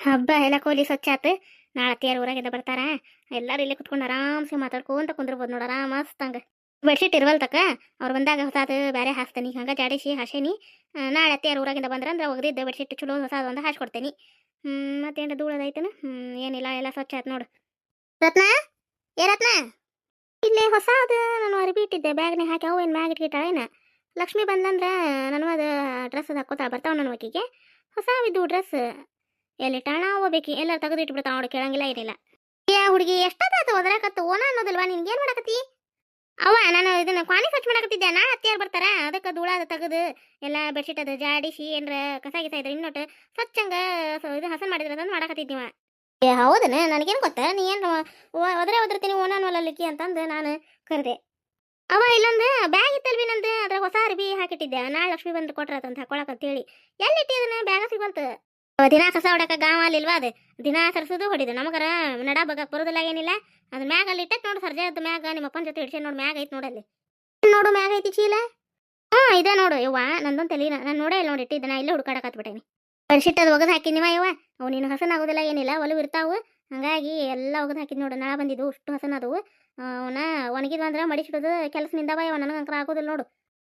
ಹಬ್ಬ ಎಲ್ಲ ಕೋಲಿ ಸ್ವಚ್ಛ ಆತು. ನಾಳೆ ಅತ್ತಿಯಾರು ಊರಾಗೆಲ್ಲ ಬರ್ತಾರ. ಎಲ್ಲಾರು ಇಲ್ಲೇ ಕುತ್ಕೊಂಡು ಆರಾಮ್ಸೆ ಮಾತಾಡ್ಕೊಂತ ಕುಂದಿರ್ಬೋದು ನೋಡ ಆರಾಮ ಮಸ್ತಂಗ ಬೆಡ್ಶೀಟ್ ಇರ್ವಲ್ ತಕ ಅವ್ರು ಬಂದಾಗ ಹೊಸದು ಬೇರೆ ಹಾಸ್ತಾನಿ ಹಂಗೆ ಜಾಡಿಸಿ ಹಸೇನಿ ನಾಳೆ ಅತ್ತಿಯಾರು ಊರಾಗಿಂದ ಬಂದ್ರಂದ್ರೆ ಒಗದಿದ್ದ ಬೆಡ್ಶೀಟ್ ಚಲೋ ಹೊಸದು ಒಂದು ಹಾಸ್ಕೊಡ್ತೇನಿ. ಹ್ಞೂ ಮತ್ತೇನು ಧೂಳದೈತನ ಹ್ಞೂ ಏನಿಲ್ಲ, ಎಲ್ಲ ಸ್ವಚ್ಛ ಆಯ್ತು ನೋಡು. ರತ್ನ? ಏ ರತ್ನ? ಇಲ್ಲೇ ಹೊಸದು ನಾನು ಅರ್ಬಿ ಇಟ್ಟಿದ್ದೆ. ಬ್ಯಾಗ್ನೇ ಹಾಕಿ ಅವು ಏನು ಮ್ಯಾಗ್ ಇಟ್ಕಿಟ್ಟಾಳೇನ ಲಕ್ಷ್ಮಿ ಬಂದಂದ್ರೆ ನಾನು ಅದು ಡ್ರೆಸ್ ಅದು ಬರ್ತಾವೆ ಬರ್ತಾವ ನನ್ನ ಹೊಸ ಇದ್ದು ಡ್ರೆಸ್ ಎಲ್ಲಿ ಟಾಣ ಹೋಗ್ಬೇಕು? ಎಲ್ಲ ತೆಗೆದಿಟ್ಬಿಡ್ತಾವ ಅವಳು ಕೇಳಂಗಿಲ್ಲ ಏನಿಲ್ಲ ಏ ಹುಡುಗಿ ಎಷ್ಟಾದ್ರೂ ಓದ್ರಾಕತ್ತು ಓನ ಅನ್ನೋದಿಲ್ವಾ ನಿನ್ಗೆ ಏನು ಮಾಡಕತ್ತಿ? ಅವ ನಾನು ಇದನ್ನ ಕ್ವಾಣಿ ಸ್ವಚ್ಛ ಮಾಡಕತ್ತಿದ್ದೆ ನಾ ಅತ್ತಿಯಾರು ಬರ್ತಾರ, ಅದಕ್ಕೆ ಧೂಳ ಅದು ತೆಗೆದು, ಎಲ್ಲ ಬೆಡ್ಶೀಟ್ ಅದು ಜಾಡಿಸಿ, ಏನ್ರ ಕಸ ಗಿಸ ಇದ್ರೆ ಇನ್ನೊಟ್ಟು ಸ್ವಚ್ಛಂಗ ಇದು ಹಸನ್ ಮಾಡಿದ್ರೆ ಅದನ್ನು ಮಾಡಕತ್ತಿದ್ದೀವ ಏ, ಹೌದನ? ನನಗೇನು ಗೊತ್ತ? ನೀ ಏನು ಒದ್ರೆ ಒದರ್ತೀನಿ, ಓನ ಹೊಲಲಿಕ್ಕಿ ಅಂತಂದು ನಾನು ಕರೆದೆ. ಅವ ಇಲ್ಲೊಂದು ಬ್ಯಾಗ್ ಇತ್ತಲ್ವಿ ನಂದು, ಅದ್ರಾಗ ಹೊಸ ಅರ್ಬಿ ಹಾಕಿಟ್ಟಿದ್ದೆ, ನಾಳೆ ಲಕ್ಷ್ಮಿ ಬಂದು ಹಾಕೊಳಕ್ ಅಂತೇಳಿ. ಎಲ್ಲಿಟ್ಟಿ ಅದನ್ನ? ಬ್ಯಾಗ ಸಿಗಲ್ತು ದಿನಾ ಕಸ ಹೊಡಕ ಗಾವ ಅಲ್ಲಿಲ್ವಾ ಅದು? ದಿನ ಸರ್ಸೋದು ಹೊಡಿದು. ನಮಗರ ನಡ ಬಗ್ಗೆ ಬರೋದಿಲ್ಲ ಏನಿಲ್ಲ. ಅದ್ ಮ್ಯಾಗ ಅಲ್ಲಿ ಇಟ್ಟೈತ್ ನೋಡು ಅದ್ ಮ್ಯಾಗ ನಿಮ್ಮ ಅಪ್ಪನ ಜೊತೆ ಇಡ್ಸಿ ನೋಡು ಮ್ಯಾಗ ಐತ್ ನೋಡಲ್ಲಿ. ನೋಡು ಮ್ಯಾಗ ಐತಿ ಚೀಲ. ಹ್ಞೂ ಇದೆ ನೋಡು ಯವ್ವ. ನಂದೊಂದು ತಲೆ ನಾನು ನೋಡೇ ಇಲ್ಲ ನೋಡಿ ಇಟ್ಟಿದ್ದೆ ನಾ ಇಲ್ಲೇ ಹುಡ್ಕಾಡಕತ್ಬಿಟ್ಟೇನಿ ಬೆಡ್ಶೀಟ್ ಅದು ಒಗದು ಹಾಕಿನಿವ ಯವ್ವ. ಅವು ನೀನು ಹಸನ್ ಆಗೋದಿಲ್ಲ ಏನಿಲ್ಲ. ಒಲವು ಇರ್ತಾವು. ಹಂಗಾಗಿ ಎಲ್ಲ ಒಗದು ಹಾಕಿದ್ ನೋಡು. ನಳ ಬಂದಿದ್ದು ಅಷ್ಟು ಹಸನ ಅದವು ಅವನ ಒಣಗಿದ್ವು ಅಂದ್ರೆ ಮಡಿಸಿಡೋದು ಕೆಲಸ ನಿಂದವ ಯವ ನನಗೆ ಅಂಕರ ಆಗೋದಿಲ್ಲ ನೋಡು.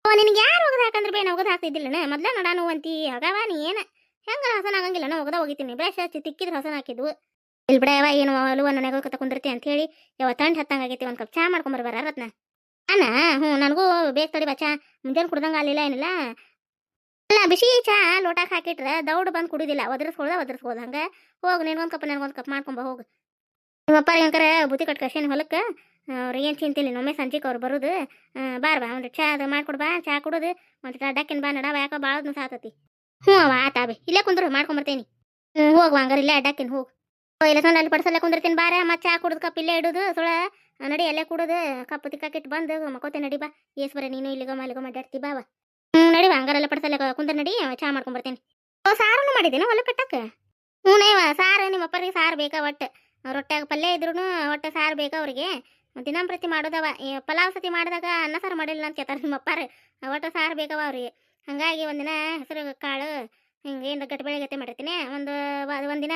ಓ ನಿನಗೆ ಯಾರು ಒಗದು ಹಾಕಂದ್ರೆ ಬೇನ? ಒಗದು ಹಾಕ್ತಿದ್ದಿಲ್ಲನ? ಮೊದ್ಲ ನಡ ಅಂತೀ. ಆಗವ ನೀ ಏನ? ಹೆಂಗ ಹಸನ್ ಆಗಂಗಿಲ್ಲ, ನಾ ಒಗದ ಬ್ರಷ್ ಹಚ್ಚಿ ತಿಕ್ಕಿದ್ರೆ ಹಸನ ಹಾಕಿದ್ವು. ಇಲ್ಲಿ ಬಿಡ ಯಾವ ಏನು ಅಲುವ ನನಗೆ ಕುಂದಿರ್ತಿ ಅಂತ ಹೇಳಿ ಯಾವ ತಂಡ್ ಹತ್ತಂಗಾಗೈತಿ ಒಂದು ಕಪ್ ಚಾ ಮಾಡ್ಕೊಂಬರ್ಬಾರ ರತ್ನ ಅಣ್ಣ, ಹ್ಞೂ, ನನಗೂ ಬೇಕು ತಡಿ ಬಾ ಚಾ. ಮುಂಜಾನೆ ಕುಡ್ದಂಗೆ ಅಲ್ಲಿಲ್ಲ ಏನಿಲ್ಲ. ಅಲ್ಲ, ಬಿಸಿ ಚಾ ಲೋಟಕ್ಕೆ ಹಾಕಿಟ್ರೆ, ದೌಡ್ ಬಂದು ಕುಡಿದಿಲ್ಲ. ಒದರ್ಸ್ಕೊಳ್ದ ಒದರ್ಸ್ಕೊಳ್ದ. ಹಂಗೆ ಹೋಗು, ನಿನ್ಗೊಂದು ಕಪ್, ನನಗೊಂದು ಕಪ್ ಮಾಡ್ಕೊಂಬ ಹೋಗು. ನಿಮ್ಮಪ್ಪ ಹೆಂಗಾರ ಬುತ್ತಿ ಕಟ್ಕಶೇನು ಹೊಲಕ್ಕೆ? ಅವ್ರಿಗೆ ಏನು ಚಿಂತಿಲ್ಲ ಒಮ್ಮೆ ಸಂಜೆಗೆ ಅವ್ರು ಬರೋದು. ಬಾರ್ ಬಾ, ಒಂದು ಚಾ ಅದು ಮಾಡ್ಕೊಡ್ಬಾ ಚಾ ಕುಡೋದು. ಒಂದು ಡಕ್ಕಿನ ಬಾ, ನಡ, ಯಾಕೋ ಭಾಳ ಸಾತತಿ. ಹ್ಞೂ ಅವ ಆತಾಬೆ ಇಲ್ಲೇ ಕುಂದ್ರು ಮಾಡ್ಕೊಂಬರ್ತೇನಿ ಹ್ಞೂ ಹೋಗುವ ಹಂಗಾರೆ ಇಲ್ಲೇ ಅಡ್ಡಕ್ಕಿನ ಹೋಗು. ಇಲ್ಲ ಸಂದ ಅಲ್ಲಿ ಪಡಿಸಲ್ಲ ಕುಂದಿರ್ತೀನಿ, ಬಾರ. ಮತ್ತೆ ಚಾ ಕುಡ್ದು, ಕಪ್ ಇಲ್ಲೇ ಇಡೋದು ಸುಳ ನಡಿ, ಅಲ್ಲೇ ಕುಡೋದು ಕಪ್ಪು ತಿಕ್ಕಾಕಿಟ್ಟು ಬಂದು ಮಕ್ಕೋತೆ ನಡಿ ಬಾ. ಏಸ್ ಬರ, ನೀನು ಇಲ್ಲಿಗೋ, ಮಲ್ಲಿಗೋ ಅಡ್ಡಾಡ್ತಿ, ಬಾ ಬಾ. ಹ್ಞೂ ನಡಿ ಹಂಗಾರಲ್ಲ ಪಡಿಸಲ್ಲ ಕುಂದ್ರ, ನಡಿ ಚಾ ಮಾಡ್ಕೊಂಬರ್ತೇನೆ ಓ ಸಾರನ್ನು ಮಾಡಿದ್ದೇನೆ ಹೊಲ ಕಟ್ಟಕ್ಕೆ? ಹ್ಞೂ ನೇವ ಸಾರು, ನಿಮ್ಮ ಅಪ್ಪರಿಗೆ ಸಾರು ಬೇಕಾ ಒಟ್ಟು. ರೊಟ್ಟ್ಯಾಗ ಪಲ್ಯ ಇದ್ರು ಒಟ್ಟು ಸಾರು ಬೇಕಾ ಅವ್ರಿಗೆ. ದಿನಂಪ್ರತಿ ಮಾಡೋದವ. ಪಲಾವ್ ಸತಿ ಮಾಡಿದಾಗ ಅನ್ನ ಸಾರು ಮಾಡಿಲ್ಲ ಅಂತ ಕೇಳ್ತಾರೆ ನಿಮ್ಮ ಅಪ್ಪಾರ. ಒಟ್ಟು ಸಾರು ಬೇಕವ ಅವ್ರಿಗೆ. ಹಂಗಾಗಿ ಒಂದಿನ ಹೆಸರು ಕಾಳು ಹಿಂಗೆ ಏನು ಗಟ್ಟಿ ಬೆಳೆ ಗತಿ ಮಾಡಿರ್ತೀನಿ. ಒಂದು ಒಂದಿನ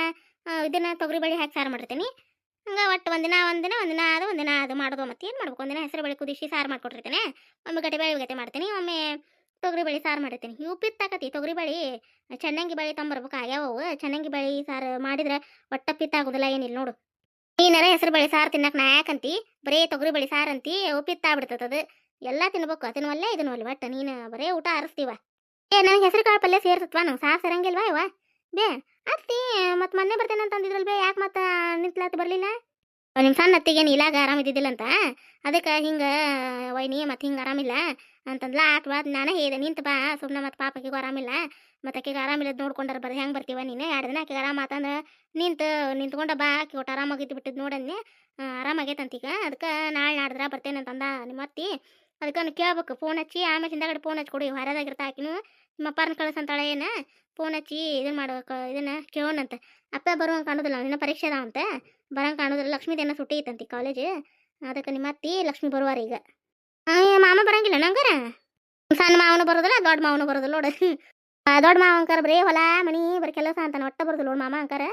ಇದನ್ನು ತೊಗರಿ ಬೇಳೆ ಹಾಕಿ ಸಾರು ಮಾಡಿರ್ತೀನಿ ಹಂಗೆ ಒಟ್ಟು ಒಂದಿನ ಒಂದಿನ ಒಂದಿನ ಅದು ಒಂದಿನ ಅದು ಮಾಡೋದು. ಮತ್ತೆ ಏನು ಮಾಡ್ಬೇಕು? ಒಂದಿನ ಹೆಸರು ಬೇಳೆ ಕುದಿಸಿ ಸಾರು ಮಾಡಿಕೊಟ್ಟಿರ್ತೀನಿ. ಒಮ್ಮೆ ಗಟ್ಟಿ ಬೇಳೆ ಗತಿ ಮಾಡ್ತೀನಿ. ಒಮ್ಮೆ ತೊಗರಿ ಬೇಳೆ ಸಾರು ಮಾಡಿರ್ತೀನಿ. ಇವು ಪಿತ್ತಾಕತಿ ತೊಗರಿ ಬೇಳೆ ಚೆನ್ನಾಗಿ ಬೇಳೆ ತಂಬರ್ಬೇಕು ಆಗ್ಯಾವವು. ಚೆನ್ನಾಗಿ ಬೇಳೆ ಸಾರು ಮಾಡಿದ್ರೆ ಒಟ್ಟ ಪಿತ್ತಾಗೋದಿಲ್ಲ ಏನಿಲ್ಲ ನೋಡು. ಏನಾರ ಹೆಸರು ಬೇಳೆ ಸಾರು ತಿನ್ನಕ್ಕೆ ನಾ ಯಾಕಂತಿ ಬರೀ ತೊಗರಿ ಬೇಳೆ ಸಾರು ಅಂತಿ. ಅದು. ಎಲ್ಲ ತಿನ್ಬೇಕು ಅದನ್ನು ಒಲ್ಲೆ ಇದನ್ನು ಒಲ್ಲೆ, ಒಟ್ಟು ನೀನು ಬರೇ ಊಟ ಆರಿಸ್ತೀವ. ಏ, ನನಗೆ ಹೆಸರು ಕಾಳು ಪಲ್ಯ ಸೇರ್ಸತ್ವಾ ನಾವು? ಸಾಫ್ ಸೇರಂಗಿಲ್ವಾ ಇವ? ಬೇ, ಅತ್ತಿ, ಮತ್ತೆ ಮೊನ್ನೆ ಬರ್ತೇನೆ ಅಂತ ಅಂದಿದ್ರಲ್ ಬೇ, ಯಾಕೆ ಮತ್ತೆ ನಿಂತ್ಲಾತ್ ಬರಲಿಲ್ಲ? ನಿಮ್ಮ ಸಣ್ಣ ಅತ್ತಿಗೆ ಆರಾಮ ಇದ್ದಿದ್ದಿಲ್ಲ ಅಂತ? ಅದಕ್ಕೆ ಹಿಂಗೆ ವೈನಿ ಮತ್ತೆ ಹಿಂಗೆ ಆರಾಮಿಲ್ಲ? ಅಂತಂದ್ಲ, ಆತ್ ಬಾ ನಾನೇ ಹೇಳಿದೆ, ನಿಂತು ಬಾ ಸುಮ್ಮನೆ ಮತ್ತೆ ಪಾಪಕಿಗೂ ಆರಾಮಿಲ್ಲ. ಮತ್ತೆ ಆಕೆಗೆ ಆರಾಮಿಲ್ಲದ ನೋಡ್ಕೊಂಡ್ರೆ ಬರ್ರಿ ಹೆಂಗೆ ಬರ್ತೀವ ನೀನು? ಎರಡು ದಿನ ಆಕೆಗೆ ಆರಾಮ ಆತಂದ್ರೆ ನಿಂತು, ನಿಂತ್ಕೊಂಡ ಬಾ, ಆಕೆ ಒಟ್ಟು ಆರಾಮಾಗಿದ್ದು ಬಿಟ್ಟಿದ್ದು ನೋಡನ್ನೆ ಆರಾಮಾಗೈತಂತೀಗ ಅದಕ್ಕೆ ನಾಳೆ ನಾಡ್ದ್ರೆ ಬರ್ತೇನೆ ಅಂತಂದ ನಿಮ್ಮ ಅತ್ತಿ. ಅದಕ್ಕೆ ಕೇಳ್ಬೇಕು ಫೋನ್ ಹಚ್ಚಿ, ಆಮೇಲೆ ಹಿಂದಾಗಡೆ ಫೋನ್ ಹಚ್ಚಿ ಕೊಡಿ ಹೊರದಾಗಿರ್ತಾ ಆಕಿನು. ನಿಮ್ಮ ಅಪ್ಪನ ಕಳಿಸಂತಾಳೆ ಏನ? ಫೋನ್ ಹಚ್ಚಿ ಇದನ್ನ ಮಾಡ್ಬೇಕು ಇದನ್ನ ಕೇಳೋಣಂತ ಅಪ್ಪ ಬರುವಂಗೆ ಕಾಣೋದಿಲ್ಲ ಇನ್ನೂ ಪರೀಕ್ಷೆ ಅದಾವಂತೆ ಬರಂಗೆ ಕಾಣೋದಿಲ್ಲ ಲಕ್ಷ್ಮೀದೇನ ಸುಟ್ಟಿ ಐತಂತಿ ಕಾಲೇಜ್ ಅದಕ್ಕೆ ನಿಮ್ಮ ಅತ್ತಿ, ಲಕ್ಷ್ಮಿ ಬರುವಾರ ಈಗ. ಮಾಮ ಬರಂಗಿಲ್ಲ, ನಂಗಾರ? ಸಣ್ಣ ಮಾವನು ಬರೋದಿಲ್ಲ, ದೊಡ್ಡ ಮಾವನು ಬರೋದಿಲ್ಲ ನೋಡು. ದೊಡ್ಡ ಮಾವ ಅಂಕಾರ ಬರೀ ಹೊಲ, ಮನಿ, ಬರೀ ಕೆಲಸ ಅಂತಾನೆ, ಒಟ್ಟ ಬರೋದಿಲ್ಲ ನೋಡು ಮಾಮ ಅಂಕಾರ.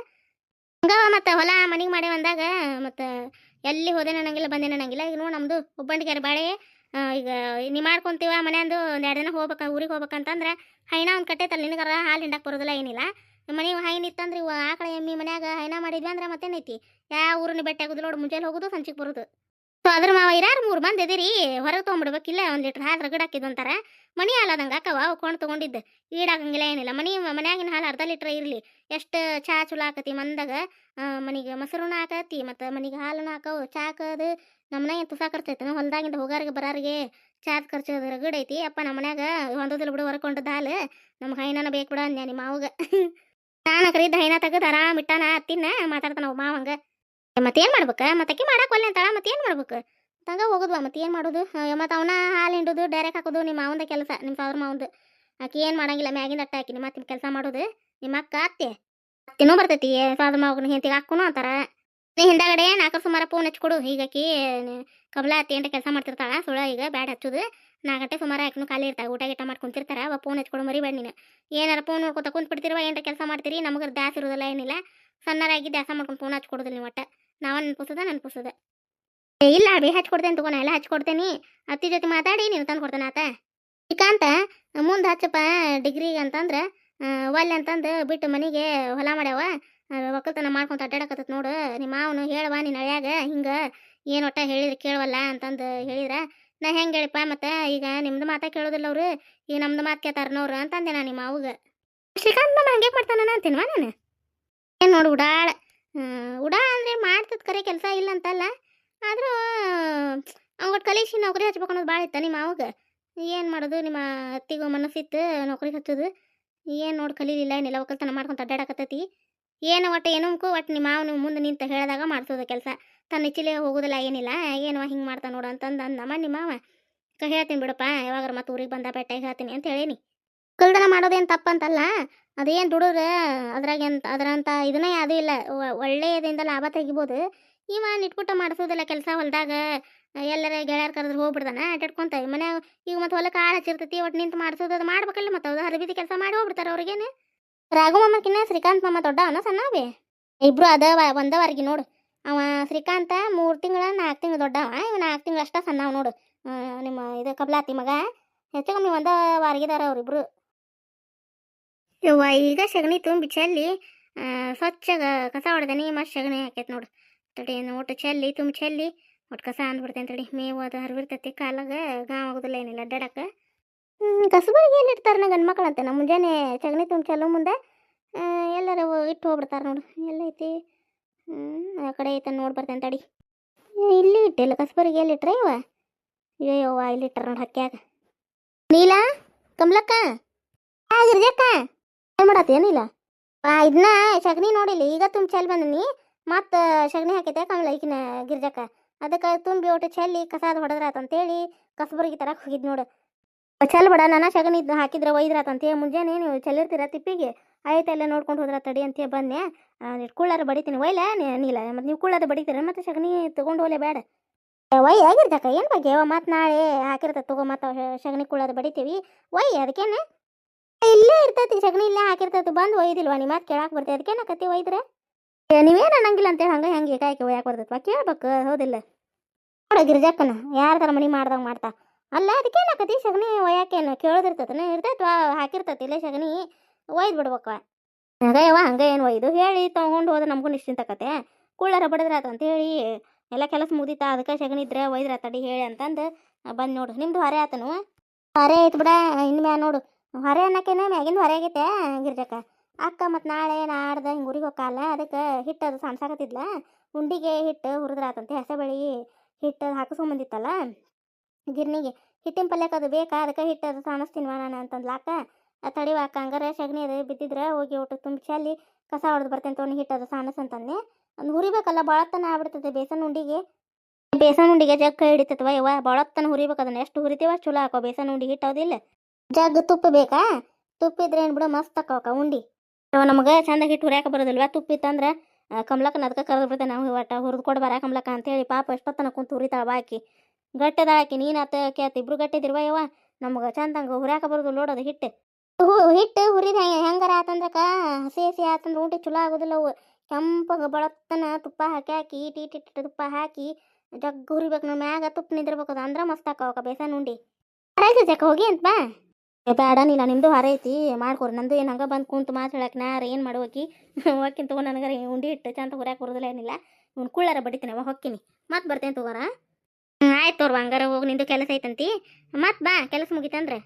ಹಂಗವ ಮತ್ತೆ ಹೊಲ, ಮನಿಗೆ ಮಾಡಿ ಬಂದಾಗ ಮತ್ತೆ ಎಲ್ಲಿ ಹೋದೆ ಅನ್ನಂಗಿಲ್ಲ ಬಂದೆ ಅನ್ನಂಗಿಲ್ಲ. ಈಗ ನೋಡಿ ನಮ್ದು ಒಬ್ಬಂಡಿಗೆ ಬಾಳೆ ಈಗ ನೀ ಮಾಡ್ಕೊಂತೀವ ಮನೆಯಂದು ಒಂದು ಎರಡು ದಿನ ಹೋಗ್ಬೇಕ, ಊರಿಗೆ ಹೋಗ್ಬೇಕಂತಂದ್ರೆ ಹೈನ ಒಂದು ಕಟ್ಟೈತಲ್ಲ ನಿನಗರ ಹಾಲು ಹಿಂಡಕ್ಕೆ ಬರೋದಿಲ್ಲ ಏನಿಲ್ಲ. ಮನೆ ಹೈನ ಇತ್ತಂದ್ರೆ ಇವು ಆಕಳ ಎಮ್ಮಿ ಮನ್ಯಾಗ ಹೈನ ಮಾಡಿದ್ವಿ ಅಂದ್ರೆ ಮತ್ತೇನೈತಿ ಯಾವ ಊರಿನ ಬೆಟ್ಟ ಆಗೋದು ನೋಡು ಮುಂಜಾನೆ ಹೋಗೋದು, ಸಂಚಿಗೆ ಬರೋದು. ಅದ್ರ ಮಾವ ಇರಾರು ಮೂರು ಮಂದಿ ಅದಿರಿ, ಹೊರಗೆ ತೊಗೊಂಡ್ಬಿಡ್ಬೇಕಿಲ್ಲ ಒಂದು ಲೀಟ್ರ್ ಹಾಲು ರಗಡ್ ಹಾಕಿದ್ದು ಅಂತಾರ. ಮನಿ ಹಾಲದಂಗೆ ಹಾಕವ ಕೊಂಡು ತೊಗೊಂಡಿದ್ದು. ಈಡಾಗಂಗಿಲ್ಲ ಏನಿಲ್ಲ, ಮನಿ ಮನ್ಯಾಗಿನ ಹಾಲು ಅರ್ಧ ಲೀಟ್ರ್ ಇರಲಿ. ಎಷ್ಟು ಚಾ ಚಲೋ ಆಕತಿ ಮಂದಾಗ ಮನಿಗೆ ಮೊಸರುನ ಹಾಕತಿ ಮತ್ತು ಮನಿಗೆ ಹಾಲನ್ನ ಹಾಕವು ಚಾಕದು ನಮ್ಮನೆ ಮನ್ಯಾಗ ತುಸಾ ಖರ್ಚೈತೆ ಹೊಲ್ದಾಗಿಂದ ಹೋಗಾರಿಗೆ ಬರಾರಿಗೆ ಚಾದ್ ಖರ್ಚು ರಗಡ್ ಐತಿ. ಅಪ್ಪ ನಮ್ಮ ಮನ್ಯಾಗ ಹೊಂದೋದಿಲ್ಲ ಬಿಡು ಹೊರಕೊಂಡದ ಹಾಲು. ನಮ್ಗೆ ಹೈನಾನ ಬೇಕು ಬಿಡ ಅಂದ್ಯ ಮಾವಗ. ನಾನು ಕರೀದ ಹೈನ ತೆಗೆದು ಆರಾಮ್ ಇಟ್ಟಾನ ಅತ್ತಿನ ಮಾತಾಡ್ತಾನ ಮಾವಂಗ. ಮತ್ತೇನು ಮಾಡ್ಬೇಕ? ಮತ್ತಕ್ಕೆ ಮಾಡಕ್ಕೆ ಒಲ್ಲೆ ಅಂತಾಳ, ಮತ್ತೇನು ಮಾಡ್ಬೇಕು? ತಂಗ ಹೋಗೋದ್ವಾ, ಮತ್ತೇನು ಮಾಡೋದು? ಮತ್ತು ಅವನ ಹಾಲು ಹಿಂಡೋದು, ಡೈರೆಕ್ಟ್ ಹಾಕೋದು ನಿಮ್ಮ ಮಾವಂದ ಕೆಲಸ ನಿಮ್ಮ ಸಾವಿರ ಮಾವಂದು. ಆಕಿ ಏನು ಮಾಡಂಗಿಲ್ಲ, ಮ್ಯಾಗಿಂದ ಅಟ್ಟ ಹಾಕಿ ನಿಮ್ಮ ಅತ್ತಿನ ಕೆಲಸ ಮಾಡೋದು, ನಿಮ್ಮ ಅಕ್ಕ, ಅತ್ತೆ. ಅತ್ತೆನೂ ಬರ್ತೈತಿ ಸಾವಿರ ಮಾವನ ಹೆಂತಿಗೆ ಹಾಕೋನು ಅಂತಾರ. ನೀ ಹಿಂದಾಗಡೆ ನಾಲ್ಕು ಸುಮಾರು ಫೋನ್ ಹಚ್ಕೊಡು ಹೀಗಾಕಿ ಕಮಲಾ ಅತ್ತೆ ಅಂತ ಕೆಲಸ ಮಾಡ್ತಿರ್ತಾಳ ಸುಳ ಈಗ ಬ್ಯಾಡ್ ಹಚ್ಚೋದು. ನಾಲ್ಕು ಗಂಟೆ ಸುಮಾರು ಆಕಿನೂ ಖಾಲಿ ಇರ್ತಾವೆ, ಊಟ ಗೀಟ ಮಾಡಿ ಕುಂತಿರ್ತಾರ ಅವ ಫೋನ್ ಹಚ್ಕೊಡು ಮರಿಬೇಡ ನೀನು. ಏನಾರ ಫೋನ್ ನೋಡ್ಕೊತ ಕುಂತ್ ಬಿಡ್ತಿರುವ ಏನಾರ ಕೆಲಸ ಮಾಡ್ತೀರಿ ನಮಗೆ ದಾಸ್ ಇರೋದಿಲ್ಲ ಏನಿಲ್ಲ. ಸಣ್ಣರಾಗಿ ದ್ಯಾಸ ಮಾಡ್ಕೊಂಡು ಫೋನ್ ಹಚ್ಕೊಡೋದಿಲ್ಲ ನೀವು ಒಟ್ಟ. ನಾವ ನೆನ್ಪಿಸೋದ ನೆನ್ಪಿಸೋದ ಇಲ್ಲ ಬೇ ಹಚ್ಕೊಡ್ತೇನೆ ನಾ ಎಲ್ಲ ಹಚ್ಕೊಡ್ತೇನೆ ಅತ್ತಿ ಜೊತೆ ಮಾತಾಡಿ, ನೀನು ತಂದು ಕೊಡ್ತೇನೆ ಆತ. ಮುಂದೆ ಹಚ್ಚಪ್ಪ ಡಿಗ್ರಿಗೆ ಅಂತಂದ್ರೆ ಒಲ್ಲೆ ಅಂತಂದು ಬಿಟ್ಟು ಮನೆಗೆ ಹೊಲ ಮಾಡ್ಯಾವ. ಒಕ್ಕಲ್ತನ ಮಾಡ್ಕೊಂತ ಅಡ್ಡಾಡಕತ್ತ ನೋಡು. ನಿಮ್ಮ ಮಾವನು ಹೇಳವ ನಿನ್ನ ಹಳ್ಯಾಗ, ಹಿಂಗೆ ಏನು ಒಟ್ಟ ಹೇಳಿದ್ರೆ ಕೇಳವಲ್ಲ ಅಂತಂದು ಹೇಳಿದ್ರ. ನಾ ಹೆಂಗೆ ಹೇಳಿಪ್ಪ ಮತ್ತೆ, ಈಗ ನಿಮ್ದು ಮಾತಾ ಕೇಳೋದಿಲ್ಲ ಅವರು, ಈಗ ನಮ್ದು ಮಾತು ಕೇಳ್ತಾರನವ್ರು ಅಂತಂದೆ ನಾನು ನಿಮ್ಮ ಮಾವುಗ. ಶ್ರೀಕಾಂತ್ ಮಾಮ ಹಂಗೆ ಮಾಡ್ತಾನ ಅಂತೀನ್ವಾ ನಾನು? ಏನು ನೋಡು, ಉಡಾಳ. ಉಡಾಳ ಅಂದರೆ ಮಾಡ್ತದ ಕರೆ ಕೆಲಸ ಇಲ್ಲ ಅಂತಲ್ಲ. ಆದರೂ ಅವ್ಗಟ್ಟು ಕಲಿಸಿ ನೌಕರಿ ಹಚ್ಬೇಕು ಅನ್ನೋದು ಭಾಳ ಇತ್ತ ನಿಮ್ಮ ಅವಾಗ ಏನು ಮಾಡೋದು? ನಿಮ್ಮ ಅತ್ತಿಗೂ ಮನಸ್ಸಿತ್ತು ನೌಕರಿ ಹಚ್ಚೋದು. ಏನು ನೋಡಿ ಕಲೀಲಿಲ್ಲ, ಏನಿಲ್ಲ, ಒಕ್ಕಲ್ತನ ಮಾಡ್ಕೊಂತ ಅಡ್ಡಾಡಕತ್ತೈತಿ. ಏನು ಒಟ್ಟು ಏನಕ್ಕೂ ಒಟ್ಟು ನಿಮ್ಮ ಮಾವನು ಮುಂದೆ ನಿಂತ ಹೇಳಿದಾಗ ಮಾಡ್ತದೆ ಕೆಲಸ. ತನ್ನ ಇಚ್ಚಿಲೆ ಹೋಗೋದಿಲ್ಲ, ಏನಿಲ್ಲ, ಏನೋ ಹಿಂಗೆ ಮಾಡ್ತಾ ನೋಡು ಅಂತಂದು ಅಂದಮ್ಮ ನಿಮ್ಮ ಮಾವ. ಕ ಹೇಳ್ತೀನಿ ಬಿಡಪ್ಪ, ಯಾವಾಗಾರ ಮತ್ತೆ ಊರಿಗೆ ಬಂದ ಬೆಟ್ಟ ಹೇಳ್ತೀನಿ ಅಂತ ಹೇಳೀನಿ. ಕಲ್ದನ ಮಾಡೋದೇನು ತಪ್ಪಂತಲ್ಲ? ಅದೇನು ದುಡಿದ್ರೆ ಅದ್ರಾಗ ಎಂತ ಅದರಂತ ಇದನ್ನೇ ಯಾವುದೂ ಇಲ್ಲ. ಒಳ್ಳೆಯದಿಂದ ಲಾಭ ತೆಗಿಬೋದು. ಇವ ನಿಟ್ಬಿಟ್ಟು ಮಾಡಿಸೋದಿಲ್ಲ ಕೆಲಸ ಹೊಲದಾಗ. ಎಲ್ಲರ ಗೆಳೆಯರ ಕರೆದ್ರೆ ಹೋಗ್ಬಿಡ್ದಾನ ಅಡ್ಡಾಡ್ಕೊಂತ ಮನ್ಯಾಗ ಈಗ ಮತ್ತೆ ಹೊಲಕ್ಕೆ ಆಳು ಹಚ್ಚಿರ್ತೈತಿ ಒಟ್ಟು ನಿಂತು ಮಾಡಿಸೋದು ಅದು ಮಾಡ್ಬೇಕಲ್ಲ ಮತ್ತೆ ಅದು ಹರಿಬಿತಿ ಕೆಲಸ ಮಾಡಿ ಹೋಗ್ಬಿಡ್ತಾರೆ ಅವ್ರಿಗೇನು? ರಾಘು ಮಾಮಕಿನ್ನ ಶ್ರೀಕಾಂತ್ ಮಾಮ ದೊಡ್ಡವನ ಸಣ್ಣವೆ ಇಬ್ರು ಅದ ಒಂದವರೆಗೆ ನೋಡು. ಅವ ಶ್ರೀಕಾಂತ ಮೂರು ತಿಂಗಳ ನಾಲ್ಕು ತಿಂಗಳು ದೊಡ್ಡವ. ಇವ ನಾಲ್ಕು ತಿಂಗಳು ಅಷ್ಟೇ ಸಣ್ಣವ ನೋಡು. ನಿಮ್ಮ ಇದು ಕಬ್ಲಾತಿ ಮಗ. ಹೆಚ್ಚು ಕಮ್ಮಿ ಒಂದ ವಾರ್ಗಿದಾರ ಅವ್ರಿಬ್ರು. ಯವ್ವ, ಈಗ ಸಗಣಿ ತುಂಬಿ ಚೆಲ್ಲಿ ಸ್ವಚ್ಛಗೆ ಕಸ ಹೊಡೆದನಿ ಮತ್ತೆ ಸಗಣಿ ಹಾಕೈತೆ ನೋಡು. ತಡಿ ಒಟ್ಟು ಚೆಲ್ಲಿ, ತುಂಬಿ ಚೆಲ್ಲಿ, ಒಟ್ಟು ಕಸ ಅಂದ್ಬಿಡ್ತೇನೆ ತಡಿ. ಮೇವು ಅದು ಹರಿವಿರ್ತೈತಿ ಕಾಲಾಗ ಗಾಂವ್ ಆಗೋದಿಲ್ಲ ಏನಿಲ್ಲ, ಅಡ್ಡಾಡಕ್ಕೆ. ಕಸಬಾಗಿ ಎಲ್ಲಿ ಇಡ್ತಾರೆ ಗಂಡು ಮಕ್ಳು ಅಂತ ನಮ್ಮ ಮುಂಜಾನೆ ಸಗಣಿ ತುಂಬಿ ಚೆಲ್ಲೋ ಮುಂದೆ ಎಲ್ಲರೂ ಇಟ್ಟು ಹೋಗ್ಬಿಡ್ತಾರೆ ನೋಡು. ಎಲ್ಲೈತಿ? ಆ ಕಡೆ ಐತೆ ನೋಡಿ ಬರ್ತೇನೆ ತಡಿ. ಇಲ್ಲಿ ಇಟ್ಟಿಲ್ಲ ಕಸಬರಿಗೆ ಎಲ್ಲಿ ಇಟ್ರೆ ಇವ ಅಯ್ಯವ್ವ ಇಲ್ಲಿ ಇಟ್ಟಾರ ನೋಡಿ ಹಕ್ಕ್ಯಾಗ ನೀಲಾ, ಕಮಲಕ್ಕ? ಆಗಿರ್ಜಕ್ಕ ಏನು ಮಾಡತ್ತೇನಿಲ್ಲ ಇದನ್ನ ಸಗಣಿ ನೋಡಿಲ್ಲ ಈಗ ತುಂಬ ಚೆಲ್ ಬಂದನಿ. ಮತ್ತೆ ಸಗಣಿ ಹಾಕೈತೆ ಕಮಲ ಈಗಿನ ಗಿರ್ಜಕ್ಕ ಅದಕ್ಕೆ ತುಂಬಿ ಒಟ್ಟು ಚೆಲ್ಲಿ ಕಸಾದ ಹೊಡೆದ್ರಾತ ಅಂತೇಳಿ ಕಸಬರಿಗೆ ತರಕ್ಕೆ ಹೋಗಿದ್ ನೋಡು. ಚೆಲ್ ಬಡ, ನಾನು ಸಗಣಿ ಹಾಕಿದ್ರೆ ಒಯ್ದ್ರಾತ ಅಂತೇಳಿ ಮುಂಜಾನೆ ನೀವು ಚೆಲ್ಲಿರ್ತೀರ ತಿಪ್ಪಿಗೆ? ಆಯ್ತೆಲ್ಲ ನೋಡ್ಕೊಂಡು ಹೋದ್ರ ತಡಿ ಅಂತೇಳಿ ಬಂದೆ. ಕುಳ್ಳಾರ ಬಡಿತೀನಿ, ಒಯ್ಲ? ನೀಲ ಮತ್ತೆ ನೀವು ಕುಳ್ಳಾರ ಬಡಿತೀರ, ಮತ್ತೆ ಸಗಣಿ ತೊಗೊಂಡು ಹೋಲೆ ಬೇಡ. ಒಯ್ ಆಗಿರ್ತಕ್ಕ ಏನು ಬಗ್ಗೆ? ಮತ್ತೆ ನಾಳೆ ಹಾಕಿರ್ತ ತಗೋ ಮತ್ತೆ ಸಗಣಿ ಕುಳ್ಳಾರ ಬಡಿತೀವಿ. ಒಯ್, ಅದಕ್ಕೇನೆ? ಇಲ್ಲೇ ಇರ್ತೈತಿ ಸಗಣಿ ಇಲ್ಲೇ ಹಾಕಿರ್ತೈತಿ, ಬಂದು ಒಯ್ದಿಲ್ವಾ ನಿಮ್ಮ ಮಾತು ಕೇಳಾಕ್ ಬರ್ತೈತಿ ಅದಕ್ಕೇನ ಕತ್ತಿ ಒಯ್ದ್ರೆ? ನೀವೇನ್ ಅನ್ನಂಗಿಲ್ಲ ಅಂತೇಳಿ ಹಂಗೆ ಹೆಂಗೆ ಕಾಯ್ಕೆ ಒಯ್ಯಾಕ ಬರ್ತೈತಿ ಕೇಳ್ಬೇಕು, ಹೌದಿಲ್ಲ. ನೋಡ, ಗಿರ್ಜಕ್ಕನ, ಯಾರ ಮನಿ ಮಾಡ್ದಂಗೆ ಮಾಡ್ತಾ? ಅಲ್ಲ ಅದಕ್ಕೇನ ಕತಿ ಸಗಣಿ ಒಯ್ಯಾಕೇನು ಕೇಳೋದಿರ್ತೈತನ ಇರ್ತೈತಿ ಹಾಕಿರ್ತೈತಿ, ಇಲ್ಲೇ ಸಗಣಿ ಒಯ್ದು ಬಿಡ್ಬೇಕ ಹಂಗಯ್ಯವ ಹಂಗೆ ಏನು ಒಯ್ದು, ಹೇಳಿ, ತೊಗೊಂಡು ಹೋದ್ರೆ ನಮಗೂ ನಿಶ್ಚಿಂತ ಕತೆ ಕುಳ್ಳಾರ ಬಡದ್ರಾತ ಅಂತ ಹೇಳಿ, ಎಲ್ಲ ಕೆಲಸ ಮುಗಿತಾ ಅದಕ್ಕೆ ಸಗಣಿ ಇದ್ರೆ ಒಯ್ದ್ರ ತಡಿ ಹೇಳಿ ಅಂತಂದು, ಬಂದು ನೋಡು, ನಿಮ್ದು ಹೊರೆ ಆತನು? ಹೊರೆ ಬಿಡ ಇನ್ನು ಮ್ಯಾ ನೋಡು. ಹೊರೆ ಅನ್ನಕ್ಕೇನ ಮ್ಯಾಗಿಂದ ಹೊರೆ ಆಗೈತೆ ಗಿರ್ಜಕ್ಕ ಅಕ್ಕ ಮತ್ತು ನಾಳೆ ನಾಡ್ದ ಹಿಂಗೆ ಊರಿಗೆ ಹೋಗಲ್ಲ ಅದಕ್ಕೆ ಹಿಟ್ಟು ಅದು ಸಣ್ಸಾಕತ್ತಿದ್ಲ. ಉಂಡಿಗೆ ಹಿಟ್ಟು ಹುರಿದ್ರಾತಂತೆ ಹೆಸಬೇಳಿ ಹಿಟ್ಟು ಹಾಕಿಸ್ಕೊಂಬಂದಿತ್ತಲ್ಲ. ಗಿರ್ನಿಗೆ, ಹಿಟ್ಟಿನ ಪಲ್ಯಕ್ಕೆ ಅದು ಬೇಕಾ, ಅದಕ್ಕೆ ಹಿಟ್ಟು ಅದು ಸಾಣಿಸ್ತೀನಿವ ನಾನು ಅಂತಂದ್ಲ ಅಕ್ಕ. ಆ ತಡಿವ ಅಕ್ಕ, ಹಂಗಾರೆ ಸಗಣಿ ಅದು ಬಿದ್ದಿದ್ರೆ ಹೋಗಿ ಊಟ ತುಂಬಿಸಿ ಚೆಲ್ಲಿ ಕಸ ಹೊಡೆದು ಬರ್ತೇನೆ ತೊಗೊಂಡು ಹಿಟ್ಟು ಅದು ಸಾಣಸ್ ಅಂತಂದೆ. ಅದು ಹುರಿಬೇಕಲ್ಲ ಭಾಳತ್ತನ ಆಗ್ಬಿಡ್ತದೆ ಬೇಸನ್ ಉಂಡಿಗೆ. ಬೇಸನ್ ಉಂಡಿಗೆ ಜಗ್ಗ ಕೈ ಹಿಡಿತತ್ವ ಯವ್ವ ಭಾಳತ್ತನ ಹುರಿಬೇಕು ಅದನ್ನ. ಎಷ್ಟು ಹುರಿತೀವ ಚಲೋ ಹಾಕೋ ಬೇಸನ್ ಉಂಡಿ ಹಿಟ್ಟು ಹೌದಿಲ್ಲ ಜಗ್ ತುಪ್ಪ ಬೇಕಾ? ತುಪ್ಪ ಏನು ಬಿಡು, ಮಸ್ತ್ ಅಕ್ಕವಕ್ಕ, ಉಂಡಿ. ನಮಗೆ ಚಂದ ಹಿಟ್ಟು ಹುರಿಯಾಕ ಬರೋದಿಲ್ವಾ? ತುಪ್ಪ ಇತ್ತಂದ್ರೆ ಅದಕ್ಕೆ ಕರೆದು ಬಿಡ್ತೇನೆ, ನಾವು ಒಟ್ಟ ಹುರಿದು ಕೊಡ್ಬಾರ ಕಮಲಕ್ಕ ಅಂತೇಳಿ ಪಾಪ ಎಷ್ಟೊತ್ತನ ಕುಂತು ಹುರಿತಾಳ ಬಾಕಿ ಗಟ್ಟದ ಹಾಕಿ ನೀನು ಆತ ಕೇತ ಇಬ್ರು ಗಟ್ಟಿದಿರ್ವ ಯವ್ವ. ನಮ್ಗೆ ಚಂದಂಗೆ ಹುರಿಯಾಕ ಬರೋದು ನೋಡೋದು ಹಿಟ್ಟು. ಹಿಟ್ಟು ಹುರಿದ ಹೆಂಗಾರ ಆತಂದ್ರಕ ಹಸಿ ಹಸಿ ಆತಂದ್ರೆ ಉಂಡಿ ಚಲೋ ಆಗೋದಿಲ್ಲ ಅವು. ಕೆಂಪಗೆ ಬಳತ್ತನ ತುಪ್ಪ ಹಾಕಿ ಹಾಕಿ ಟೀ ಟೀ ತುಪ್ಪ ಹಾಕಿ ಜಗ್ ಹುರಿಬೇಕು ನಮ್ಮ ಮ್ಯಾಗ ತುಪ್ಪ ನಿಂದಿರ್ಬೇಕು ಅದು. ಅಂದ್ರೆ ಮಸ್ತ್ ಆಕವಕ್ಕ ಬೇಸನ್ ಉಂಡಿ. ಜಕ್ಕ ಹೋಗಿ ಅಂತ ಬಾ. ಬೇಡ ನೀಲ ನಿಮ್ಮದು ಹೊರ ಐತಿ ಮಾಡ್ಕೊರಿ ನಂದು ಏನು ಹಂಗೆ ಬಂದು ಕುಂತು ಮಾತಾಡಕ್ಕೆ ನಾರ ಏನು ಮಾಡುವಕಿ ಹೋಗ್ತೀನಿ ತಗೋ ನನಗೆ ಉಂಡಿ ಇಟ್ಟು ಚಂದ ಹುರ್ಯಾಕ ಬರೋದಿಲ್ಲ ಏನಿಲ್ಲ. ಇವ್ನು ಕುಳ್ಳಾರ ಬಡಿತೀನಿ, ಅವ ಹೊಕ್ಕಿನಿ. ಮತ್ತೆ ಬರ್ತೇನೆ ತಗೋರ? ಆಯ್ತು ತೋರ್ವ, ಹಂಗಾರ ಹೋಗಿ, ನಿಂದು ಕೆಲಸ ಐತಂತಿ. ಮತ್ತೆ ಬಾ, ಕೆಲಸ ಮುಗಿತಂದ್ರೆ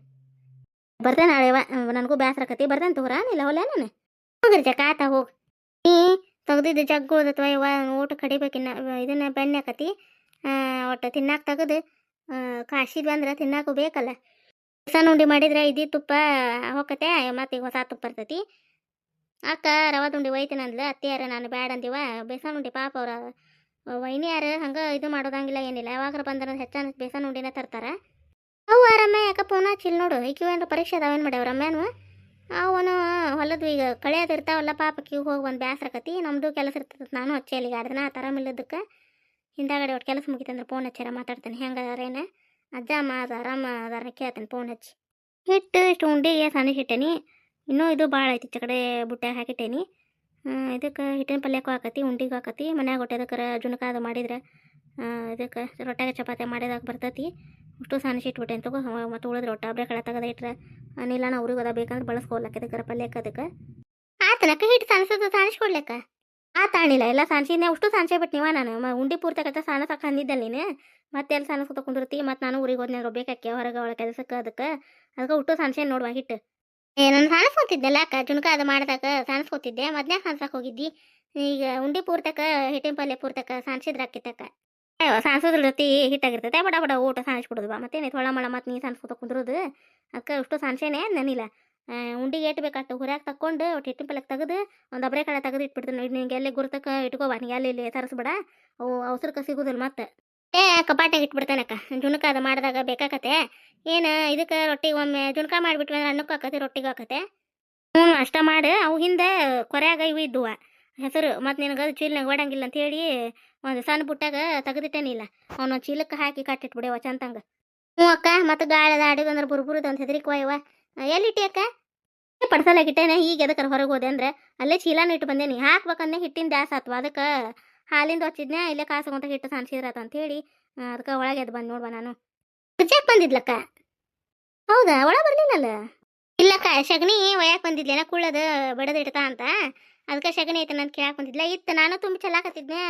ಬರ್ತೇನೆ ನಾಳೆವ ನನಗೂ ಬೇಸರ ಬರ್ತೇನೆ ತಗೋರ, ಇಲ್ಲ ಹೊಲ ನಾನು? ಹೋಗ್ರಿ ಜಕ್ಕ ಹೋಗಿ. ನೀ ತೆಗ್ದಿದ್ದು ಜಗ್ಗು ಅಥವಾ ಇವ ಊಟ ಕಡಿಬೇಕಿನ್ನ ಇದನ್ನ ಬೆಣ್ಣೆ ಆಕತಿ. ಒಟ್ಟು ತಿನ್ನಾಕ ತೆಗೆದು ಕಾಶಿದ್ವಿ ಅಂದ್ರೆ ತಿನ್ನಾಕು ಬೇಕಲ್ಲ. ಸಣ್ಣ ಉಂಡಿ ಮಾಡಿದ್ರೆ ಇದಿ ತುಪ್ಪ ಹೋಗತ್ತೆ ಮತ್ತೆ ಹೊಸ ತುಪ್ಪ ಇರ್ತೈತಿ ಅಕ್ಕ, ರವಾದ ಉಂಡಿ ಒಯ್ತೀನಿ ಅಂದ್ಲು. ಅತ್ತಿಯಾರ ನಾನು ಬ್ಯಾಡ ಅಂದಿವ. ಬೇಸನ್ ಉಂಡಿ ಪಾಪ ಅವ್ರ ವೈನಿಯಾರ ಹಂಗೆ ಇದು ಮಾಡೋದಂಗಿಲ್ಲ, ಏನಿಲ್ಲ. ಯಾವಾಗಾರ ಬಂದ್ರೆ ಹೆಚ್ಚಾನ ಬೇಸನ್ ಉಂಡಿನ ತರ್ತಾರ. ಅವು ರಮ್ಯ, ಯಾಕ ಫೋನ್ ಹಚ್ಚಿಲ್ಲ ನೋಡು. ಈಕಿ ಏನಾರ ಪರೀಕ್ಷೆ ಅದಾವೇನು ಮಾಡ್ಯಾವ ರಮ್ಯಾನು? ಅವನು, ಹೊಲದ್ದು ಈಗ ಕಳೆಯೋದು ಇರ್ತಾವಲ್ಲ ಪಾಪ ಪಾಪಕ್ಕೆ ಹೋಗಿ ಒಂದು ಬೇಸರಕತಿ ನಮ್ಮದು ಕೆಲಸ ಇರ್ತದೆ ನಾನು ಹಚ್ಚಿ ಅಲ್ಲಿಗೆ. ಆ ದಿನ ಆರಾಮಿಲ್ಲದಕ್ಕೆ ಹಿಂದಾಗಡೆ ಒಟ್ಟು ಕೆಲಸ ಮುಗಿತಂದ್ರೆ ಫೋನ್ ಹಚ್ಚಾರ, ಮಾತಾಡ್ತಾನೆ. ಹೆಂಗೆ ಅದಾರೇನ ಅಜ್ಜ, ಅಮ್ಮ ಆರಾಮ ಅದಾರ ಕೇಳ್ತೇನೆ ಫೋನ್ ಹಚ್ಚಿ. ಹಿಟ್ಟು ಇಷ್ಟು ಉಂಡಿಗೆ ಸಣ್ಣ ಹಿಟ್ಟೇನಿ. ಇನ್ನೂ ಇದು ಭಾಳ ಐತಿ ಈ ಕಡೆ ಬುಟ್ಟ್ಯಾಗ ಹಾಕಿಟ್ಟೇನಿ. ಇದಕ್ಕೆ ಹಿಟ್ಟಿನ ಪಲ್ಯಕ್ಕೂ ಹಾಕತಿ, ಉಂಡಿಗೂ ಆಕತಿ ಮನ್ಯಾಗ ಹೊಟ್ಟೆದಕ್ಕರ ಜುನಕ ಅದು ಮಾಡಿದ್ರೆ ಇದಕ್ಕೆ ರೊಟ್ಟಾಗ ಚಪಾತಿ ಮಾಡಿದಾಗ ಬರ್ತೈತಿ. ಅಷ್ಟು ಸಣ್ಣ ಇಟ್ಬಿಟ್ಟೆ ಅಂತ ತಗೋ ಮತ್ತು ಉಳಿದ್ರೆ ರೊಟ್ಟ ಒಬ್ಬರೇ ಕಳೆ ತೆಗೆದ ಇಟ್ರೆ ಅನಿಲ್ಲ ನಾವು ಅವ್ರಿಗೆ ಅದ ಬೇಕಂದ್ರೆ ಬಳಸ್ಕೊಳ್ಳಕ್ಕೆ ಇದಕ್ಕೆ, ಪಲ್ಯಕ್ಕೆ ಅದಕ್ಕೆ. ಆತನಕ್ಕೆ ಹಿಟ್ಟು ಸಾನಿಸೋದು ಸಾನಿಸ್ಕೊಡ್ಲಕ್ಕ ಆ ತಾಣಿಲ್ಲ, ಎಲ್ಲ ಸಾನ್ಸಿದ್ನೆ ಅಷ್ಟು ಸಾನ್ಸೇ ಬಿಟ್ಟು ನೀವ ನಾನು. ಉಂಡಿ ಪೂರ್ತಕತ್ತ ಸಾಕ ಅಂದಿದ್ದೆ ನೀನು. ಮತ್ತೆ ಎಲ್ಲ ಸಾನಸ್ಕೊತ ಕುಂದಿರ್ತಿ ಮತ್ತು ನಾನು ಊರಿಗೆ ಹೋದ್ನೆ ರೊಬ್ಬೇಕಾಕೆ ಹೊರಗೆ ಒಳ ಕೆಲಸಕ್ಕೆ ಅದಕ್ಕೆ. ಅದಕ್ಕೆ ಉಟ್ಟು ಸಾನ್ಸೆ ನೋಡುವ ಹಿಟ್ಟು. ಏ, ನಾನು ಸಾನಿಸ್ಕೊತಿದ್ದೆಲ್ಲ ಅಕ್ಕ, ಜುಣಕ ಅದು ಮಾಡ್ದಾಗ ಸಾಣಿಸ್ಕೊತಿದ್ದೆ ಮೊದಲೇ ಸಾನ್ಸಕ್ಕೆ ಹೋಗಿದ್ದಿ? ಈಗ ಉಂಡಿ ಪೂರ್ತಕ ಹಿಟ್ಟಿನ ಪಲ್ಯ ಪೂರ್ತಕ ಸಾನ್ಸಿದ್ರೆ ಆಕಿತ್ತಕ್ಕ ಸಾನ್ಸೋದ್ರ ಜೊತೆ ಹಿಟ್ಟಾಗಿರ್ತೈತೆ. ಬಡ ಬಡ, ಊಟ ಸಾಣಿಸ್ಬಿಡೋದು ಬಾ. ಮತ್ತೇನೆ ಥೊಳ ಮಳ ಮತ್ತು ನೀ ಸಾನ್ಸ್ಕೊತ ಕುಂದ್ರೋದು ಅದಕ್ಕೆ ಅಷ್ಟು ಸಾನ್ಸೇನೆ ನೆನಿಲ್ಲ. ಉಂಡಿಗೆ ಏಟ್ ಬೇಕಾಗ್ತು ಹುರ್ಯಾಕ ತಕ್ಕೊಂಡು ಒಟ್ಟು ಹಿಟ್ಟಿನ ಪಲ್ಯಕ್ಕೆ ತೆಗೆದು ಒಂದು ಅಬ್ರೆ ಕಡೆ ತೆಗೆದು ಇಟ್ಬಿಡ್ತೀನಿ ನಿಂಗೆ ಎಲ್ಲಿ ಗುರ್ತಕ್ಕೆ ಇಟ್ಕೋಬ ನೀ ಅಲ್ಲಿ ಇಲ್ಲಿ ತರಿಸ್ಬೇಡ ಅವು ಅವಸರಕ್ಕೆ ಸಿಗೋದಿಲ್ಲ ಮತ್ತೆ. ಏ ಕಪಾಟಾಗ ಇಟ್ಬಿಡ್ತೇನಕ್ಕ ಜುಣಕ ಅದು ಮಾಡಿದಾಗ ಬೇಕಾಕತೆ. ಏನು ಇದಕ್ಕೆ ರೊಟ್ಟಿ ಒಮ್ಮೆ ಜುಣಕ ಮಾಡಿಬಿಟ್ವಿ ಅಂದ್ರೆ ಅನ್ನಕ್ಕೆ ಹಾಕತ್ತೆ ರೊಟ್ಟಿಗೆ ಆಕತೆ. ಹ್ಞೂ ಅಷ್ಟ ಮಾಡಿ. ಅವು ಹಿಂದೆ ಕೊರ್ಯಾಗ ಇವು ಇದ್ದುವ ಹೆಸರು ಮತ್ತು ನಿನಗೆ ಅದು ಚೀಲ್ನಾಗ ಓಡಂಗಿಲ್ಲ ಅಂತೇಳಿ ಒಂದು ಸಣ್ಣ ಪುಟ್ಟಾಗ ತೆಗೆದಿಟ್ಟೇನಿಲ್ಲ. ಅವನು ಚೀಲಕ್ಕೆ ಹಾಕಿ ಕಟ್ಟಿಟ್ಬಿಡ್ಯವ ಚಂತಂಗೆ ಹ್ಞೂ ಅಕ್ಕ, ಮತ್ತು ಗಾಳದ ಅಡಿಗೆ ಅಂದ್ರೆ ಬುರ್ಬುರದ ಅಂತ ಹೆದರಿಕೆ ಎಲ್ಲಿ ಎಲ್ಲಿಟ್ಟಿ ಅಕ್ಕ? ಪಡ್ಸಲಾಗಿಟ್ಟೇನೆ ಈಗ ಎದಕ್ಕ ಹೊರಗೆ ಹೋದೆ ಅಂದ್ರೆ, ಅಲ್ಲೇ ಚೀಲಾನ ಇಟ್ಟು ಬಂದೇನಿ. ಹಾಕ್ಬೇಕಂದ್ರೆ ಹಿಟ್ಟಿನ ದ್ಯಾಸ ಆತ್ವ ಅದಕ್ಕೆ? ಹಾಲಿಂದ ಹಚ್ಚಿದ್ನೆ ಇಲ್ಲೇ ಅಂತ ಹಿಟ್ಟು ಸಾನ್ಸಿದ್ರತ ಅಂತ ಹೇಳಿ ಅದಕ್ಕೆ ಒಳಗೆ ಎದ್ದು ಬಂದು ನೋಡ್ಬಾ ನಾನು. ರಿಜೆಕ್ಟ್ ಬಂದಿದ್ಲಕ್ಕ? ಹೌದಾ? ಒಳ ಬರ್ಲಿಲ್ಲಲ್ಲ ಇಲ್ಲಕ್ಕ ಶಗಣಿ ಒಯ್ಯಾಕ ಬಂದಿದ್ಲೇನ ಕುಳ್ಳದ ಬಡದ ಇಡ್ತಾ ಅಂತ. ಅದಕ್ಕೆ ಶಗಣಿ ಐತೆ ನಾನು ಕೇಳಾಕ್ ಬಂದಿದ್ಲ. ಇತ್ತು, ನಾನು ತುಂಬ ಚಲಾಕತ್ತಿದ್ನೆ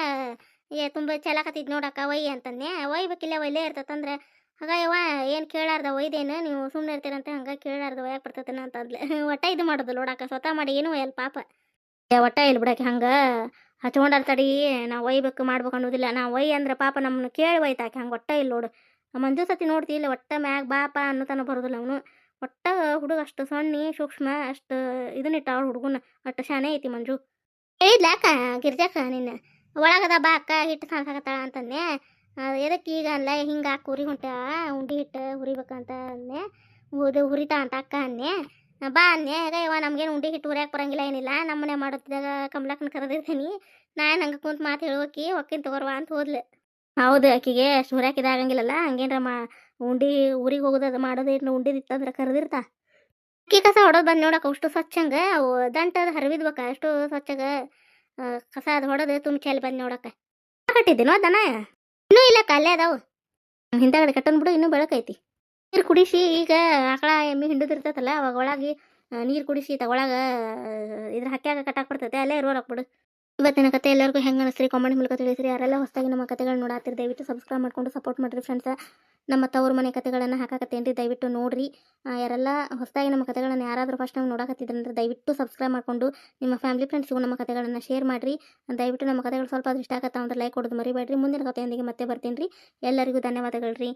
ಏ, ತುಂಬ ಚಲಾಕತ್ತಿದ್ ನೋಡಕ್ಕ, ಒಯ್ ಅಂತಂದೆ ಒಯ್ಬೇಕಿಲ್ಲ, ಒಯ್ಲೇ ಇರ್ತತಂದ್ರೆ. ಹಾಗಯ್ಯವ ಏನು ಕೇಳಾರ್ದ ಒಯ್ದೇನ? ನೀವು ಸುಮ್ಮನೆ ಇರ್ತೀರಂತ ಹಂಗೆ ಕೇಳಾರ್ದ ಒಯ್ಯಾಕ ಬರ್ತತನ ಅಂತಂದ್ಲೆ ಒಟ್ಟ ಇದು ಮಾಡೋದು ನೋಡಾಕ ಸ್ವತಃ ಮಾಡಿ ಏನು ಒಯ್ಯಲ್ಲ ಪಾಪ. ಒಟ್ಟ ಇಲ್ಲಿ ಬಿಡಕ್ಕೆ ಹಂಗೆ. ಹಚ್ಕೊಂಡಾರ ತಡಿ, ನಾವು ಒಯ್ಬೇಕು ಮಾಡ್ಬೇಕು ಅನ್ನೋದಿಲ್ಲ. ನಾವು ಒಯ್ ಅಂದ್ರೆ ಪಾಪ ನಮ್ಮನ್ನ ಕೇಳಿ ಒಯ್ತಾಕೆ, ಹಂಗೆ ಒಟ್ಟ ಇಲ್ಲ ನೋಡು. ಮಂಜು ಸತಿ ನೋಡ್ತಿ, ಇಲ್ಲ ಒಟ್ಟ ಮ್ಯಾಗ ಬಾಪ ಅನ್ನೋತನ ಬರೋದಿಲ್ಲ ಅವನು. ಒಟ್ಟ ಹುಡುಗ ಅಷ್ಟು ಸಣ್ಣಿ, ಸೂಕ್ಷ್ಮ, ಅಷ್ಟು ಇದನ್ನಿಟ್ಟ ಅವ್ಳು ಹುಡುಗನ. ಅಷ್ಟು ಶಾನೆ ಐತಿ ಮಂಜು. ಹೇಳಿದ್ಲ ಅಕ್ಕ, ಗಿರ್ಜಕ್ಕ ನಿನ್ನ. ಒಳಗದ ಬಾ ಅಕ್ಕ ಹಿಟ್ಟು ಕಾಣ್ಸಾಕತ್ತಾಳ ಅಂತಂದೆ. ಎದಕ್ಕೆ ಈಗ ಅಲ್ಲ ಹಿಂಗೆ ಹಾಕಿ ಉರಿ ಹೊಂಟ, ಉಂಡಿ ಹಿಟ್ಟು ಹುರಿಬೇಕಂತ ಅಂದೆ ಓದು ಹುರಿತಾ ಅಂತ ಅಕ್ಕ ಅನ್ನೆ ಬಾ ಅನ್ನೆ ಯವ್ವ ನಮ್ಗೇನು ಉಂಡಿ ಹಿಟ್ಟು ಹುರಿಯಕ್ಕೆ ಬರಂಗಿಲ್ಲ ಏನಿಲ್ಲ ನಮ್ಮನೆ ಮಾಡುತ್ತಿದ್ದಾಗ ಕಮಲಕ್ಕನ ಕರೆದಿರ್ತೀನಿ. ನಾನು ಹಂಗೆ ಕುಂತು ಮಾತು ಹೇಳೋಕಿ ಒಕ್ಕಿನ ತಗೋರ್ವಾ ಅಂತ ಹೋದ್ಲು. ಹೌದು ಆಕಿಗೆ ಅಷ್ಟು ಹುರಿಯಕ್ಕೆ ಇದಾಗಂಗಿಲ್ಲಲ್ಲ ಹಂಗೇನ್ರ ಮಾ, ಉಂಡಿ ಊರಿಗೆ ಹೋಗೋದು ಅದು ಮಾಡೋದು ಏನು ಉಂಡಿದಿತ್ತಂದ್ರೆ ಕರೆದಿರ್ತಾ. ಅಕ್ಕಿ ಕಸ ಹೊಡೋದು ಬಂದು ನೋಡಕ್ಕೆ ಅಷ್ಟು ಸ್ವಚ್ಛಂಗ, ಅವು ದಂಟದ ಹರಿವಿದ್ಬೇಕ ಅಷ್ಟು ಸ್ವಚ್ಛಗೆ ಕಸ ಅದು ಹೊಡೆದು ತುಂಬ ಚೆಲ್ಲಿ ಬಂದು ನೋಡಕ್ಕೆ. ಕಟ್ಟಿದ್ದೀನೋ ದನ? ಇನ್ನೂ ಇಲ್ಲ ಕಾಲೇ ಅದಾವು. ಹಿಂದಗಡೆ ಕಟ್ಟನ್ ಬಿಡು, ಇನ್ನೂ ಬೆಳಕೈತಿ. ನೀರು ಕುಡಿಸಿ ಈಗ ಆಕಳ ಎಮ್ಮೆ ಹಿಂಡದಿರ್ತೈತಲ್ಲ, ಅವಾಗ ಒಳಗೆ ನೀರು ಕುಡಿಸಿ ತಗೊಳಗ ಇದ್ರ ಹಕ್ಕ್ಯಾಗ ಕಟ್ಟಾಕ್ ಬರ್ತೈತೆ, ಅಲ್ಲೇ ರೋರ್ ಹಾಕ್ಬಿಡು ಇವತ್ತಿನ ಕತೆ ಎಲ್ಲರಿಗೂ ಹೆಂಗೆ ಅನಿಸ್ರಿ ಕಾಮೆಂಟ್ ಮೂಲಕ ತಿಳಿಸ್ರಿ. ಯಾರೆಲ್ಲ ಹೊಸದಾಗಿ ನಮ್ಮ ಕತೆಗಳು ನೋಡಾತಿರಿ, ದಯವಿಟ್ಟು ಸಬ್ಸ್ಕ್ರೈಬ್ ಮಾಡ್ಕೊಂಡು ಸಪೋರ್ಟ್ ಮಾಡಿರಿ ಫ್ರೆಂಡ್ಸ್ ನಮ್ಮ ತವ್ರ ಮನೆ ಕತೆಗಳನ್ನು ಹಾಕಾಕತ್ತೇನ್ರಿ ದಯವಿಟ್ಟು ನೋಡಿರಿ. ಯಾರೆಲ್ಲ ಹೊಸದಾಗಿ ನಮ್ಮ ಕತೆಗಳನ್ನು ಯಾರಾದರೂ ಫಸ್ಟ್ ನಾವು ನೋಡಕತ್ತಿದ್ರಂದ್ರೆ ದಯವಿಟ್ಟು ಸಬ್ಸ್ಕ್ರೈಬ್ ಮಾಡಿಕೊಂಡು ನಿಮ್ಮ ಫ್ಯಾಮಿಲಿ ಫ್ರೆಂಡ್ಸ್ಗೂ ನಮ್ಮ ಕತೆಗಳನ್ನು ಶೇರ್ ಮಾಡಿರಿ. ದಯವಿಟ್ಟು ನಮ್ಮ ಕತೆಗಳು ಸ್ವಲ್ಪ ಇಷ್ಟ ಆಗತ್ತಾ ಅಂದ್ರೆ ಲೈಕ್ ಕೊಡೋದು ಮರಿಬೇಡ್ರಿ. ಮುಂದಿನ ಕಥೆಯೊಂದಿಗೆ ಮತ್ತೆ ಬರ್ತೀನಿ ರೀ. ಎಲ್ಲರಿಗೂ ಧನ್ಯವಾದಗಳು ರೀ.